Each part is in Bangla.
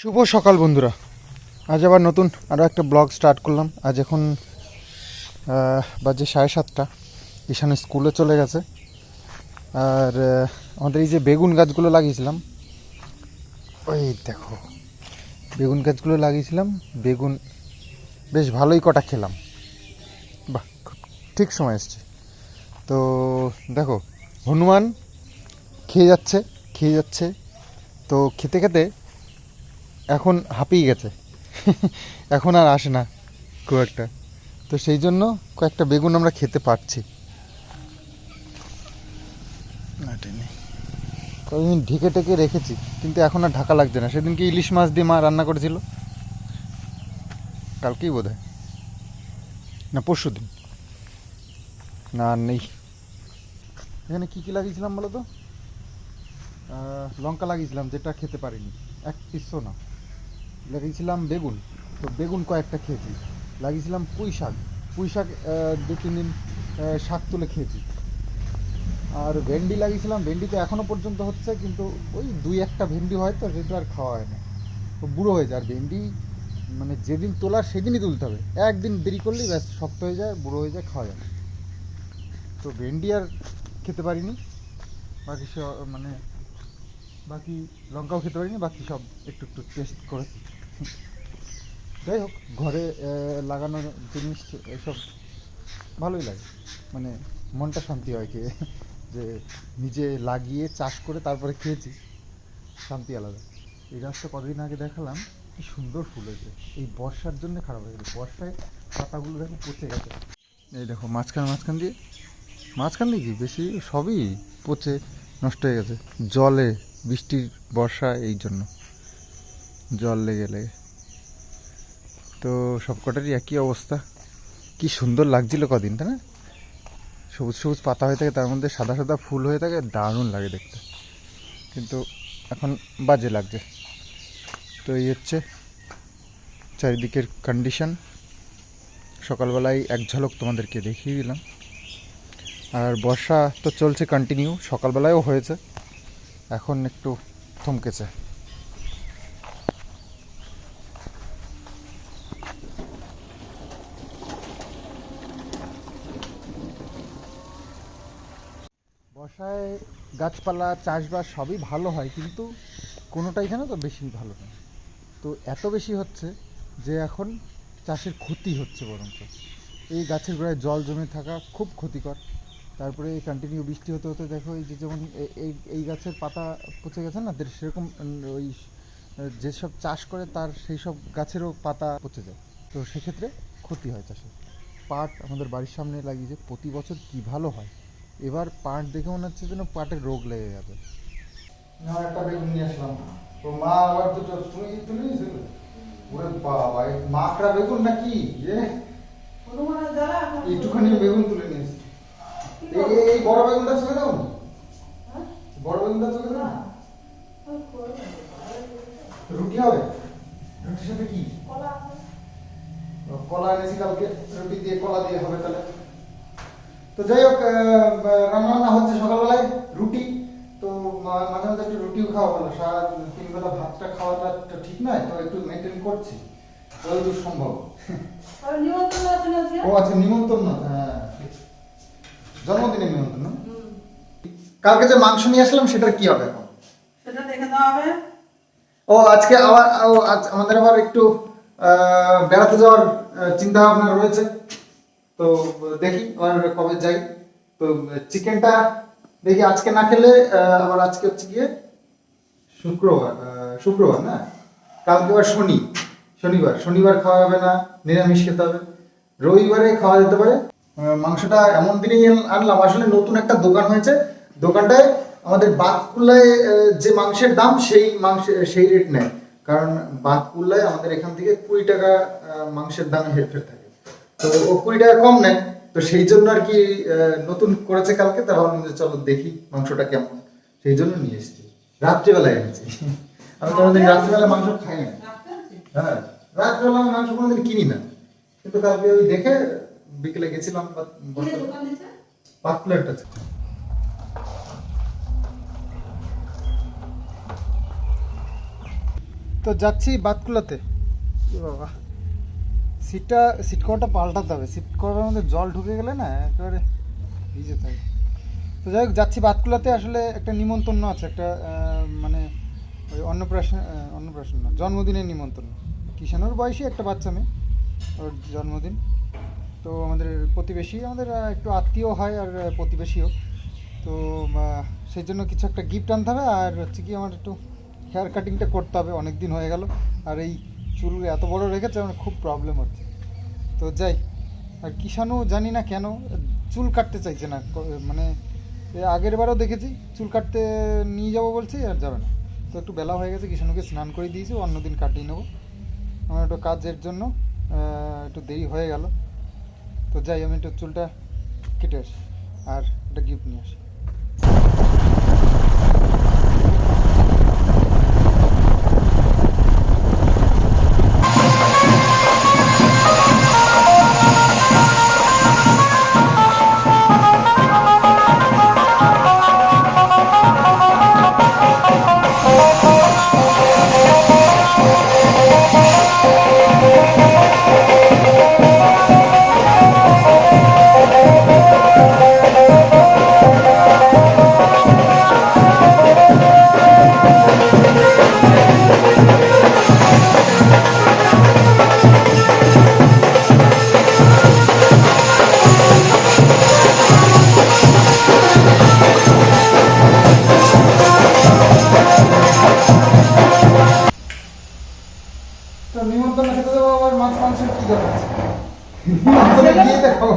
শুভ সকাল, বন্ধুরা। আজ আবার নতুন আরও একটা ব্লগ স্টার্ট করলাম। আজ এখন বাজে সাড়ে সাতটা। ঈশান স্কুলে চলে গেছে। আর আমাদের এই যে বেগুন গাছগুলো লাগিয়েছিলাম, ওই দেখো, বেগুন গাছগুলো লাগিয়েছিলাম, বেগুন, বেশ ভালোই কটা খেলাম। ঠিক সময় এসছে। তো দেখো হনুমান খেয়ে যাচ্ছে খেয়ে যাচ্ছে। তো খেতে খেতে এখন হাঁপিয়ে গেছে। এখন আর আসে না খুব একটা। তো সেই জন্য কয়েকটা বেগুন আমরা খেতে পারছি। কয়েকদিন ঢেকে টেকে রেখেছি কিন্তু এখন আর ঢাকা লাগছে না। সেদিনকে ইলিশ মাছ দিয়ে মা রান্না করেছিল। কালকেই বোধ হয় না পরশু দিন না আর নেই। এখানে কী কী লাগিয়েছিলাম বলো তো? লঙ্কা লাগিয়েছিলাম, যেটা খেতে পারিনি। এক পিসও না লাগিয়েছিলাম বেগুন। তো বেগুন কয়েকটা খেয়েছি। লাগিয়েছিলাম পুঁই শাক। পুঁই শাক দু, তিন দিন শাক তুলে খেয়েছি। আর ভেন্ডি লাগিয়েছিলাম। ভেন্ডি তো এখনও পর্যন্ত হচ্ছে, কিন্তু ওই দুই একটা ভেন্ডি হয় তো সেটা আর খাওয়া হয় না। তো বুড়ো হয়ে যায়। আর ভেন্ডি মানে যেদিন তোলা সেদিনই তুলতে হবে। একদিন দেরি করলেই ব্যাস, শক্ত হয়ে যায়, বুড়ো হয়ে যায়, খাওয়া যায় না। তো ভেন্ডি আর খেতে পারিনি। বাকি সব মানে বাকি লঙ্কাও খেতে পারিনি বাকি সব একটু একটু টেস্ট করেছি যাই হোক ঘরে আহ, লাগানোর জিনিস এসব ভালোই লাগে। মানে মনটা শান্তি হয় খেয়ে। যে নিজে লাগিয়ে চাষ করে তারপরে খেয়েছি। শান্তি আলাদা। এই গাছটা কতদিন আগে দেখালাম? কি সুন্দর ফুল হয়েছে। এই বর্ষার জন্য খারাপ হয়ে গেছে বর্ষায় পাতাগুলো দেখো পচে গেছে। এই দেখো মাঝখান মাঝখান দিয়ে মাঝখান দিয়ে বেশি সবই পচে নষ্ট হয়ে গেছে। জলে, বৃষ্টির বর্ষা এই জন্য। জল লেগে লেগে। তো সব কটারই একই অবস্থা। কি সুন্দর লাগছিল কদিন, তাই না? সবুজ সবুজ পাতা হয়ে থাকে, তার মধ্যে সাদা সাদা ফুল হয়ে থাকে, দারুণ লাগে দেখতে। কিন্তু এখন বাজে লাগছে। তো এই হচ্ছে চারিদিকের কন্ডিশন সকালবেলায় এক ঝলক তোমাদেরকে দেখিয়ে দিলাম। আর বর্ষা তো চলছে কন্টিনিউ সকালবেলায়ও হয়েছে। এখন একটু থমকেছে। বর্ষায় গাছপালা, চাষবাস সবই ভালো হয়, কিন্তু কোনোটাই জানো তো বেশি ভালো নয়। তো এত বেশি হচ্ছে যে এখন চাষের ক্ষতি হচ্ছে বরঞ্চ। এই গাছের গোড়ায় জল জমে থাকা খুব ক্ষতিকর। তারপরে কন্টিনিউ বৃষ্টি হতে হতে দেখো এই যে যেমন এই এই গাছের পাতা পচে গেছে না সেরকম ওই যেসব চাষ করে তার সেই সব গাছেরও পাতা পচে যায়। তো সেক্ষেত্রে ক্ষতি হয় চাষে। পাট আমাদের বাড়ির সামনে লাগিয়েছে প্রতি বছর কি ভালো হয়? এবার পাট দেখে মনে হচ্ছে যেন পাটের রোগ লেগে যাবে একটা বেগুন নিয়ে আসলাম। তো মা আবার দুটো তুমি নিয়েছিল ওরে বাবা মাকড়া বেগুন নাকি? এ একটুখানি বেগুন তুলে এই বড় বেগুনটা চলে দাও বড় বেগুনটা চলে দাও রুটি হবে। রুটির সাথে কি? ও, কলা এনেছি কালকে। রুটি দিয়ে কলা দিয়ে হবে তাহলে। তো যাই হোক রান্না হচ্ছে সকালবেলায় রুটি। তো মাঝে মাঝে একটু রুটিও খাওয়া ভালো। সারা তিন বেলা ভাতটা খাওয়াটা তো ঠিক নয় তো একটু মেনটেন করছি। যতদূর সম্ভব। ও আচ্ছা নিমন্ত্রণ না হ্যাঁ। জন্মদিনের নিমন্ত্রণ? কালকে যে মাংস নিয়ে আসলাম সেটার কি হবে এখন? সেটা দেখে দেওয়া হবে। ও আজকে আবার আমাদের আবার একটু বেড়াতে যাওয়ার চিন্তা ভাবনা রয়েছে। তো দেখি আবার কবে যাই। তো চিকেনটা দেখি আজকে না খেলে আবার আজকে হচ্ছে গিয়ে শুক্রবার শুক্রবার না? কালকে আবার শনি শনিবার। শনিবার খাওয়া যাবে না নিরামিষ খেতে হবে। রবিবারে খাওয়া যেতে পারে। মাংসটা এমন দিনেই আনলাম। আসলে নতুন একটা দোকান হয়েছে। দোকানটায় আমাদের বাতকুল্লায় যে মাংসের দাম, সেই মাংস সেই রেট নেয়। কারণ বাতকুল্লায় আমাদের এখান থেকে কুড়ি টাকা মাংসের দামে হেরফের থাকে। তো ও কুড়ি টাকা কম নেয়। তো সেই জন্য আর কি নতুন করেছে কালকে। তা ভাবলাম যে, চলো দেখি মাংসটা কেমন। সেই জন্য নিয়ে এসেছি। রাত্রিবেলায় এনেছি। আমি কোনোদিন রাত্রিবেলা মাংস খাই না। হ্যাঁ রাত্রিবেলা মাংস কোনোদিন কিনি না। কিন্তু কালকে ওই দেখে বিকেলে গেছিলাম। তো যাচ্ছি বাতকুলাতে। বাবা? সিটটা সিট কভারটা পাল্টাতে হবে। সিট কভারের মধ্যে জল ঢুকে গেলে না একেবারে ভিজে থাকে। তো যাই হোক যাচ্ছি বাতকুলাতে। আসলে একটা নিমন্ত্রণ আছে একটা মানে ওই অন্নপ্রাশন অন্নপ্রাশন না জন্মদিনের নিমন্ত্রণ। কিষানোর বয়সী একটা বাচ্চা মেয়ে ওর জন্মদিন। তো আমাদের প্রতিবেশী, আমাদের একটু আত্মীয় হয় আর প্রতিবেশীও। তো সেই জন্য কিছু একটা গিফট আনতে হবে আর হচ্ছে কি আমার একটু হেয়ার কাটিংটা করতে হবে। অনেক দিন হয়ে গেল আর এই চুল এত বড় রেখেছে, আমার খুব প্রবলেম হচ্ছে। তো যাই, আর কিষানু জানি না কেন, চুল কাটতে চাইছে না। মানে আগের বারও দেখেছি, চুল কাটতে নিয়ে যাব বলছি আর যাবে না। তো একটু বেলা হয়ে গেছে, কিষানুকে স্নান করে দিয়েছি, অন্যদিন কাটিয়ে নেব। আমার একটু কাজের জন্য একটু দেরি হয়ে গেল। তো যাই আমি একটু চুলটা কেটে আসি আর একটা গিফট নিয়ে আসি। মাংসের কি দরকার? আছে গিয়ে দেখো।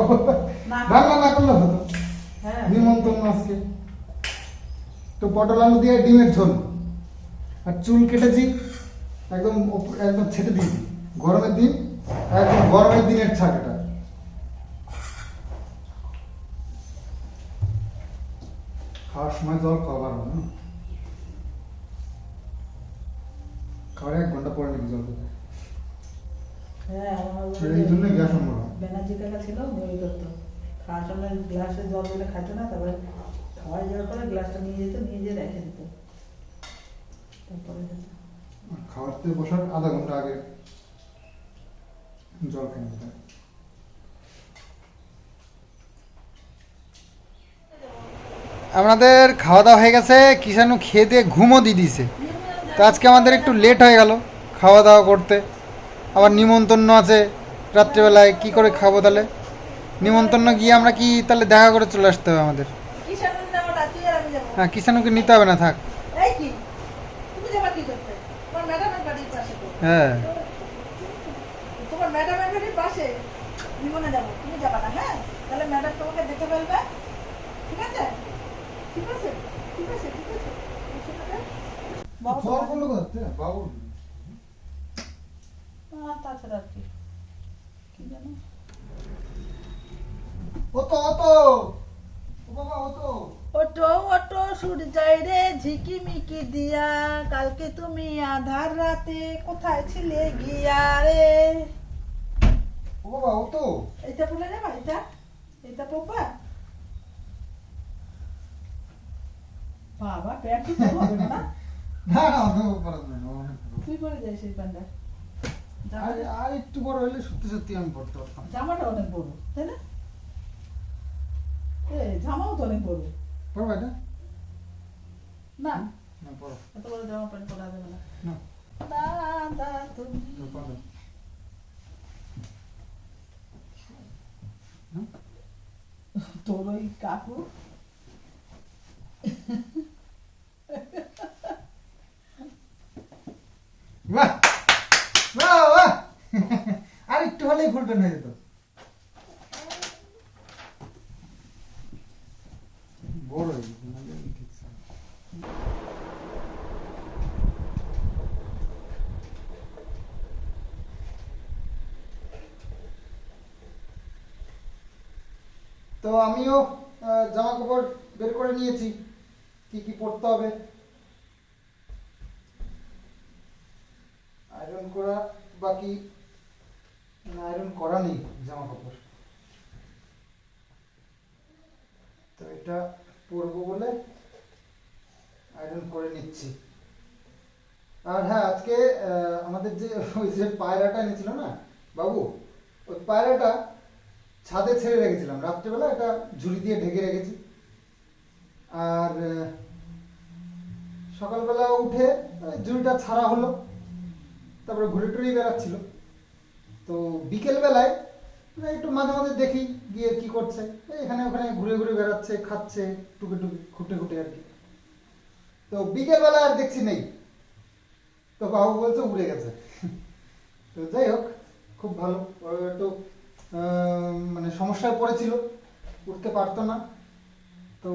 রান্না না করলে হতো হ্যাঁ। নিমন্ত্রণ আজকে তো পটল আলু দিয়ে ডিমের ঝোল। আর চুল কেটেছি একদম একদম ছেটে গরমের দিন একদম গরমের দিনের ছাক এটা। খাওয়ার সময় জল খাবার না? খাওয়ার এক ঘণ্টা পরে নাকি জল হ্যাঁ আমার এই জন্য গ্যাস অম্বল ব্যানার্জি কাকা ছিল ওই করতো। খাওয়ার সময় গ্লাসে জল দিলে খাইতো না তারপরে যাওয়ার পরে গ্লাসটা নিয়ে যেত নিয়ে যেয়ে রেখে দিত। তারপরে খেত। খাওয়াতে বসার আধা ঘণ্টা আগে জল খেয়ে নিতে। হয়। আমাদের খাওয়া দাওয়া হয়ে গেছে কিষানু খেয়ে দিয়ে ঘুমও দিয়ে দিয়েছে। তো আজকে আমাদের একটু লেট হয়ে গেল খাওয়া দাওয়া করতে। আবার নিমন্ত্রণ আছে রাত্রেবেলায় কি করে খাব তাহলে? নিমন্ত্রণ গিয়ে আমরা কি তাহলে দেখা করে চলে আসতে হবে আমাদের। হ্যাঁ কিষানুকে নিতে হবে না থাক। এই কি? তুমি যাবা কি করতে? তোমার ম্যাডামের বাড়ির পাশে তো। হ্যাঁ। তোমার ম্যাডামের বাড়ির পাশে? জীবনে যাব। তুমি যাবা না হ্যাঁ? তাহলে ম্যাডাম তোমাকে দেখে ফেলবে। ঠিক আছে? ঠিক আছে? ঠিক আছে ঠিক আছে। ঠিক আছে? বাবা জল করল কোথাতে? বাবু আর তাছাড়া কি কি জানো ওতো ওতো ও বাবা ওতো অটো অটো সূর্যাই রে ঝিকিমিকি দিয়া। কালকে তুমি আধার রাতে কোথায় ছিলে গিয়া রে? ও বাবা ওতো এটা বলে যাবা এটা এটা পোপা? বাবা প্যান্ট হবে না না না অত বড় না তুই পরে যাই সেই প্যান্টটা। আর আর একটু বড় হলে সত্যি সত্যি আমি পড়তে পারতাম। জামাটা অনেক বড় তাই না? এ জামাও তো অনেক বড়। এটা। না। না পড়ো। এত বড় জামা প্যান্ট পরা যাবে না। না। দাদা তুমি পড়ো। তোর ওই কাকু হলেই হয়ে যেত। তো আমিও জামা কাপড় বের করে নিয়েছি। কি কি পড়তে হবে? আয়রন করা বাকি আয়রন করা নেই জামা কাপড় তো এটা পরবো বলে আয়রন করে নিচ্ছি। আর হ্যাঁ আজকে আমাদের যে ওই যে পায়রাটা এনেছিল না, বাবু, ওই পায়রাটা ছাদে ছেড়ে রেখেছিলাম। রাত্রেবেলা এটা ঝুড়ি দিয়ে ঢেকে রেখেছি। আর, সকালবেলা উঠে ঝুড়িটা ছাড়া হলো। তারপরে ঘুরে টুরে বেড়াচ্ছিল। তো বিকেল বেলায় একটু মাঝে মাঝে দেখি গিয়ে কি করছে। এখানে ওখানে ঘুরে ঘুরে বেড়াচ্ছে খাচ্ছে টুকে টুকে খুঁটে খুঁটে আর কি। তো বিকেল বেলা আর দেখছি নেই। তো বাবু বলছে উড়ে গেছে। তো যাই হোক খুব ভালো। একটু মানে সমস্যায় পড়েছিল। উঠতে পারতো না। তো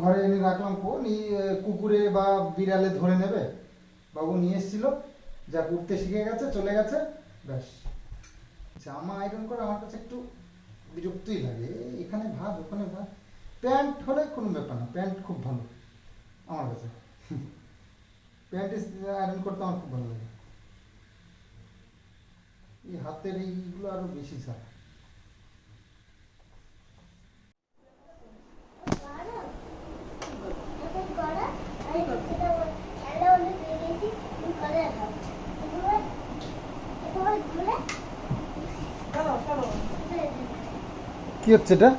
ঘরে এনে রাখলাম এই, কুকুরে বা বিড়ালে ধরে নেবে। বাবু নিয়ে এসেছিল। যা উঠতে শিখে গেছে চলে গেছে। ব্যাস। জামা আয়রন করা আমার কাছে একটু বিরক্তই লাগে। এখানে ভাব ওখানে ভাব প্যান্ট হলে কোনো ব্যাপার না, প্যান্ট খুব ভালো, আমার কাছে। প্যান্ট আয়রন করতে আমার খুব ভালো লাগে। এই হাতের এইগুলো আরও বেশি সারা কি হচ্ছে এটা?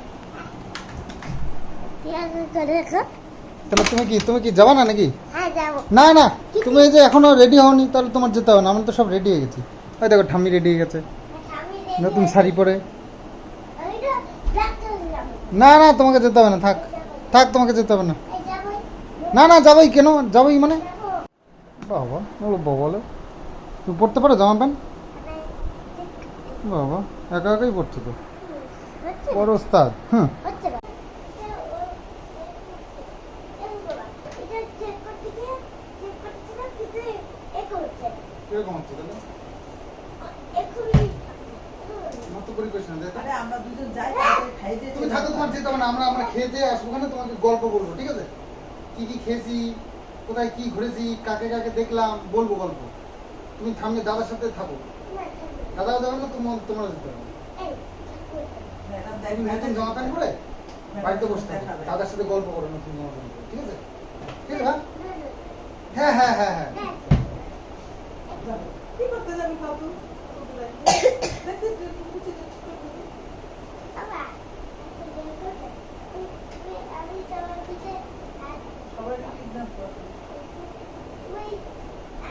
তাহলে তুমি কি তুমি কি যাবা না নাকি? না না তুমি এই যে এখনও রেডি হওনি তাহলে তোমার যেতে হবে না আমরা তো সব রেডি হয়ে গেছি। ওই দেখো ঠাম্মি রেডি হয়ে গেছে। নতুন শাড়ি পরে। না না তোমাকে যেতে হবে না থাক। থাক তোমাকে যেতে হবে না। না না যাবোই কেন? যাবোই মানে? বাবা বলো বাবা বলো। তুমি পড়তে পারো জামা প্যান্ট? বাবা একা একাই পড়ছো তো? বড় ওস্তাদ হুম। তুমি থাকো তোমার যেতে হবে না। আমরা আমরা খেতে আসব ওখানে তোমাকে গল্প বলব ঠিক আছে? কি কি খেয়েছি কোথায় কি ঘুরেছি কাকে কাকে দেখলাম বলব গল্প। তুমি থামলে দাদার সাথে থাকো। দাদাও যাবে না তোমার তোমরা যেতে হবে। নতুন ম্যাডাম জামা প্যান্ট পরে বাড়িতে বসে থাকো। দাদার সাথে গল্প করো নতুন জামা প্যান্ট ঠিক আছে? ঠিক আছে? হ্যাঁ হ্যাঁ হ্যাঁ হ্যাঁ হ্যাঁ যাব। কি করতে যাবি বাবু? দেখতে দে, কুচি দে, ছোট করে দে। সবাই kidnap করে।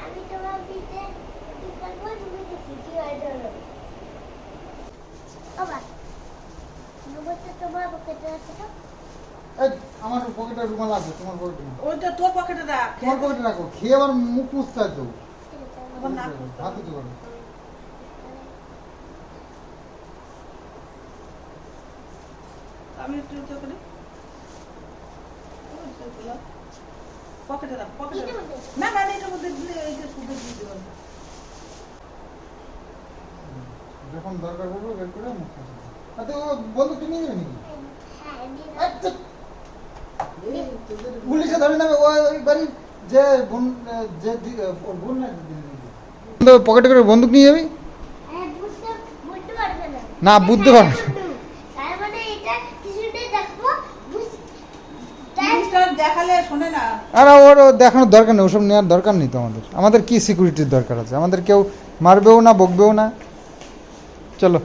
আমি তোমার দিতে কি করব তুমি দেখি কি অর্ডার বাবা নম্বরটা তোমার পকেটে আছে তো এই, আমার পকেটে রুমাল আছে তোমার পকেটে না ওইটা তোর পকেটে রাখ তোমার পকেটে রাখো খেয়ে আবার মুখ মুছতে হয় তো। আবার নাক হাত উঁচু করো। আমি একটু উঁচু করি পকেটে রাখ পকেটে এটার রাখ। মধ্যে? না না এটার মধ্যে দিলে দিয়ে দেবো যখন দরকার পড়বে বের করে মুখ। আর বন্ধু তুমি নিয়ে নাকি হ্যাঁ দিয়ে দাও। আচ্ছা, পুলিশে ধরে নেবে ওই যে বোন যে বোন না পকেটে করে বন্দুক নিয়ে যাবি? হ্যাঁ, না। না, বুঝতে পারবে। মানে এটা কিছুটা দেখব বুঝ- তাই জিনিসটা দেখালে শোনে না। আর ওর দেখানোর দরকার নেই ওসব নেওয়ার দরকার নেই তো আমাদের। আমাদের কি সিকিউরিটির দরকার আছে? আমাদের কেউ মারবেও না বকবেও না। চলো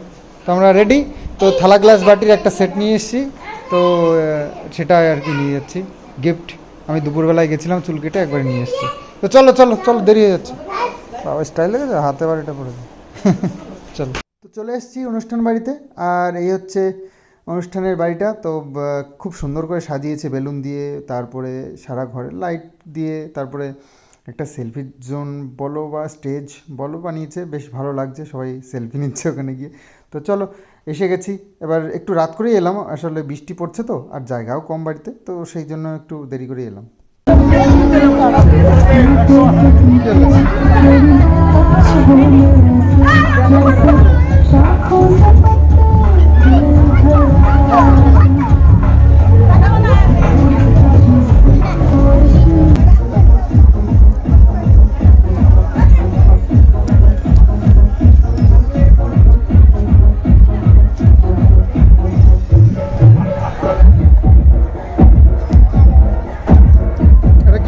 তো আমরা রেডি তো থালা গ্লাস বাটির একটা সেট নিয়ে এসেছি। তো আহ, সেটা আর কি নিয়ে যাচ্ছি। গিফট আমি দুপুরবেলায় গেছিলাম চুল কেটে একবার নিয়ে এসেছি। তো চলো চলো চলো দেরি হয়ে যাচ্ছে। বাবা স্টাইল লেগেছে? হাতে বাড়িটা পড়েছে চলো। তো চলে এসেছি অনুষ্ঠান বাড়িতে। আর এই হচ্ছে অনুষ্ঠানের বাড়িটা। তো খুব সুন্দর করে সাজিয়েছে বেলুন দিয়ে তারপরে সারা ঘরে লাইট দিয়ে তারপরে একটা সেলফি জোন বলো বা স্টেজ বলো বানিয়েছে। বেশ ভালো লাগছে। সবাই সেলফি নিচ্ছে ওখানে গিয়ে। তো চলো, এসে গেছি। এবার একটু রাত করেই এলাম, আসলে বৃষ্টি পড়ছে তো, আর জায়গাও কম বাড়িতে, তো সেই জন্য একটু দেরি করে এলাম।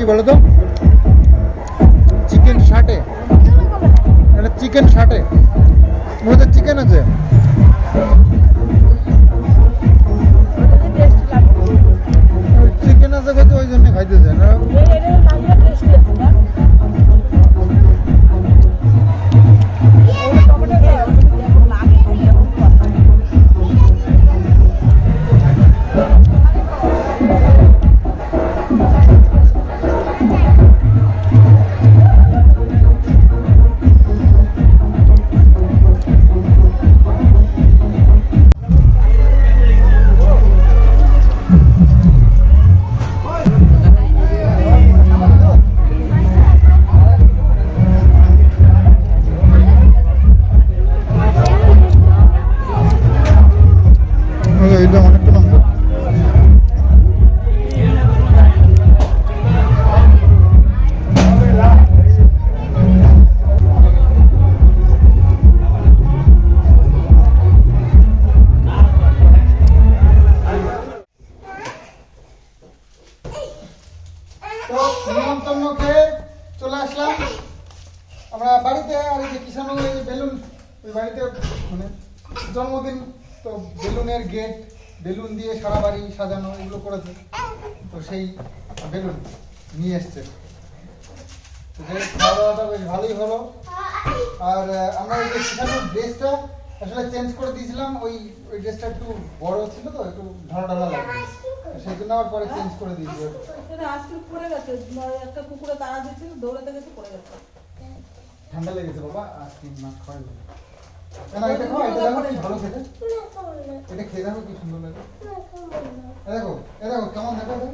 বলো তো খাওয়া দাওয়াটা বেশ ভালোই হলো। আর আমরা ওই যে কিষানুর ড্রেসটা আসলে চেঞ্জ করে দিয়েছিলাম ওই ওই ড্রেসটা একটু বড় ছিল তো একটু ঢালা ঢালা লাগবে। সেই জন্য আবার পরে চেঞ্জ করে দিয়েছি। আজকে পড়ে গেছে একটা কুকুরে তাড়া দিচ্ছিল দৌড়াতে গেছে পড়ে গেছে। ঠান্ডা লেগেছে বাবা আইসক্রিম না খাওয়াই না এটা খাও এটা দেখো কি ভালো খেতে। এটা খেয়ে দেখো কি সুন্দর লাগে। এ দেখো এ দেখো কেমন দেখো দেখো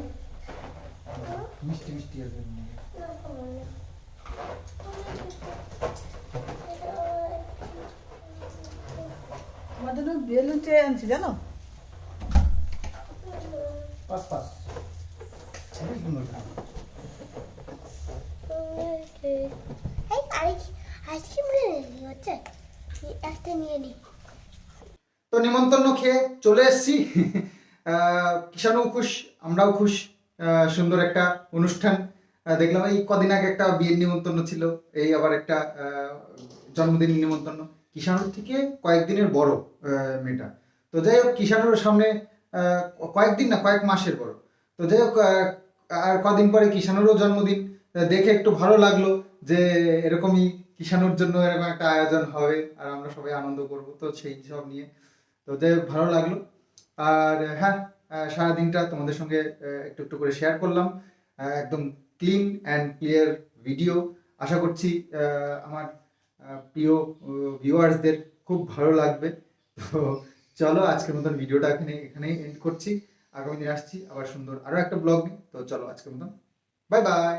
মিষ্টি মিষ্টি আছে আমার জন্য বেলুন চেয়ে আনছি জানো? পাস পাস। খুবই সুন্দর তো নিমন্ত্রণ খেয়ে চলে এসেছি। কিষানও খুশ আমরাও খুশ। আহ, সুন্দর একটা অনুষ্ঠান। আহ, দেখলাম এই কদিন আগে একটা বিয়ের নিমন্ত্রণ ছিল, এই আবার একটা জন্মদিন নিমন্ত্রণ। কিষানুর থেকে কয়েকদিনের বড় মেয়েটা। তো যাই হোক কিষানুর সামনে কয়েকদিন না, কয়েক মাসের বড়। তো যাই হোক আর কদিন পরে কিষানুরও জন্মদিন। দেখে একটু ভালো লাগল যে এরকমই কিষানুর জন্য এরকম একটা আয়োজন হবে, আর আমরা সবাই আনন্দ করব তো সেই সব নিয়ে। তো যাই হোক, ভালো লাগল। আর হ্যাঁ সারাদিনটা তোমাদের সঙ্গে একটু একটু করে শেয়ার করলাম। একদম ক্লিন অ্যান্ড ক্লিয়ার ভিডিও। আশা করছি আমার প্রিয় ভিউয়ার্সদের খুব ভালো লাগবে। তো চলো আজকের মতন ভিডিওটা এখানে, এখানেই এন্ড করছি। আগামী দিন আসছি আবার সুন্দর আরও একটা ব্লগ নিয়ে। তো চলো আজকের মতন। Bye bye